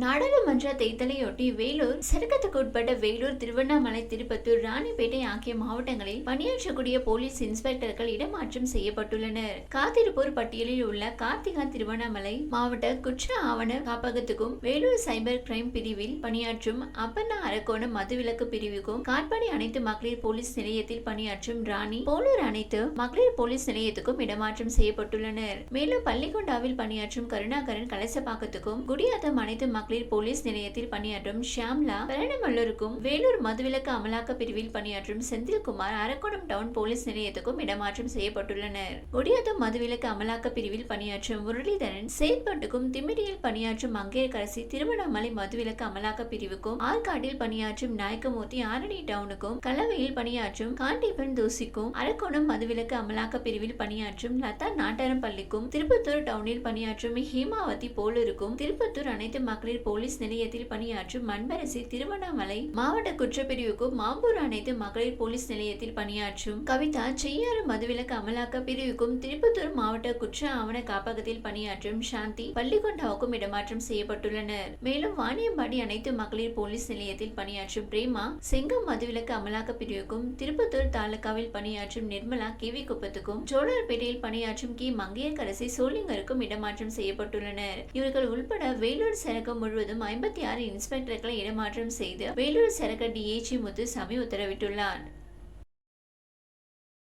நாடாளுமன்ற தேர்தலையொட்டி வேலூர் சரக்கத்துக்கு உட்பட்ட வேலூர் திருவண்ணாமலை திருப்பத்தூர் ராணிப்பேட்டை ஆகிய மாவட்டங்களில் பணியாற்றக்கூடிய போலீஸ் இன்ஸ்பெக்டர்கள் இடமாற்றம் செய்யப்பட்டுள்ளனர். காத்திருப்போர் பட்டியலில் உள்ள கார்த்திகா திருவண்ணாமலை மாவட்ட குற்ற ஆவண காப்பகத்துக்கும் வேலூர் சைபர் கிரைம் பிரிவில் பணியாற்றும் அப்பண்ணா அரக்கோணம் மதுவிலக்கு பிரிவுக்கும் காட்பாடி அனைத்து மகளிர் போலீஸ் நிலையத்தில் பணியாற்றும் ராணி போலூர் அனைத்து மகளிர் போலீஸ் நிலையத்துக்கும் இடமாற்றம் செய்யப்பட்டுள்ளனர். மேலும் பள்ளிகொண்டாவில் பணியாற்றும் கருணாகரன் கலசப்பாக்கத்துக்கும் குடியாத்தம் அனைத்து மகளிர் போலீஸ் நிலையத்தில் பணியாற்றும் ஷியாம்லா பெரணமல்லூருக்கும் வேலூர் மதுவிலக்கு அமலாக்க பிரிவில் பணியாற்றும் செந்தில்குமார் அரக்கோணம் டவுன் போலீஸ் நிலையத்துக்கும் இடமாற்றம் செய்யப்பட்டுள்ளனர். ஒடியாத்தம் மதுவிலக்கு அமலாக்க பிரிவில் பணியாற்றும் முரளிதரன் செயற்பட்டுக்கும் திமிரியில் பணியாற்றும் மங்கையரசி திருவண்ணாமலை மதுவிலக்கு அமலாக்க பிரிவுக்கும் ஆற்காட்டில் பணியாற்றும் நாயக்கமூர்த்தி ஆரணி டவுனுக்கும் கலவையில் பணியாற்றும் காண்டிபன் தோசிக்கும் அரக்கோணம் மதுவிலக்கு அமலாக்க பிரிவில் பணியாற்றும் லதா நாட்டாரம் பள்ளிக்கும் திருப்பத்தூர் டவுனில் பணியாற்றும் ஹேமாவதி போலருக்கும் திருப்பத்தூர் அனைத்து மகளிர் மகளிர் போலீஸ் நிலையத்தில் பணியாற்றும் அன்பரசி திருவண்ணாமலை மாவட்ட குற்றப்பிரிவுக்கும் மாம்பூர் அனைத்து மகளிர் போலீஸ் நிலையத்தில் பணியாற்றும் கவிதா செய்யாறு மதுவிலக்கு அமலாக்க பிரிவுக்கும் திருப்பத்தூர் மாவட்ட குற்ற ஆவண காப்பகத்தில் பணியாற்றும் சாந்தி பள்ளிகொண்டாவுக்கும் இடமாற்றம் செய்யப்பட்டுள்ளனர். மேலும் வாணியம்பாடி அனைத்து மகளிர் போலீஸ் நிலையத்தில் பணியாற்றும் பிரேமா செங்கம் மதுவிலக்கு அமலாக்க பிரிவுக்கும் திருப்பத்தூர் தாலுகாவில் பணியாற்றும் நிர்மலா கிவி குப்பத்துக்கும் ஜோலார்பேட்டையில் பணியாற்றும் கி. மங்கையர்கரசி சோலிங்கருக்கும் இடமாற்றம் செய்யப்பட்டுள்ளனர். இவர்கள் உள்பட வேலூர் சரகம் முழுவதும் ஐம்பத்தி ஆறு இன்ஸ்பெக்டர்களை இடமாற்றம் செய்து வேலூர் சரக டிஏஜி முத்துசாமி உத்தரவிட்டுள்ளார்.